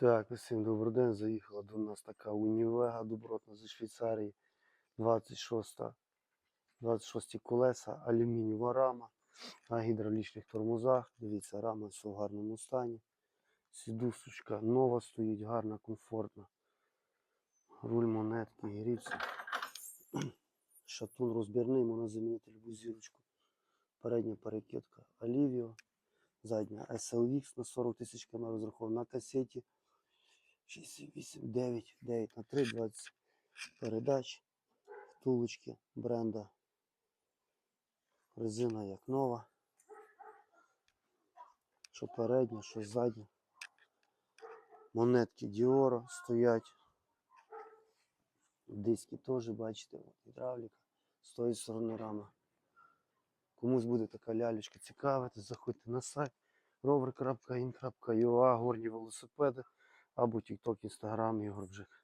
Так, усім добрий день. Заїхала до нас така Унівега добротна зі Швейцарії. 26, 26 колеса, алюмінієва рама на гідравлічних тормозах. Дивіться, рама все в гарному стані. Сідусочка нова стоїть, гарна, комфортна. Руль монетки, гріпси. Шатун розбірний, можна замінити любу зірочку. Передня перекидка Alivio. Задня SLX на 40 тисяч км розрахована на касеті. 6, 8, 9, 9 на 3, 20 передач, втулочки бренда. Резина як нова. Що передня, що задня. Монетки Діоро стоять. Диски теж, бачите, гідравліка. З тої сторони рама. Комусь буде така лялечка цікавити, заходьте на сайт rover.in.ua, горні велосипеди або TikTok, Instagram, Ігор Бжик.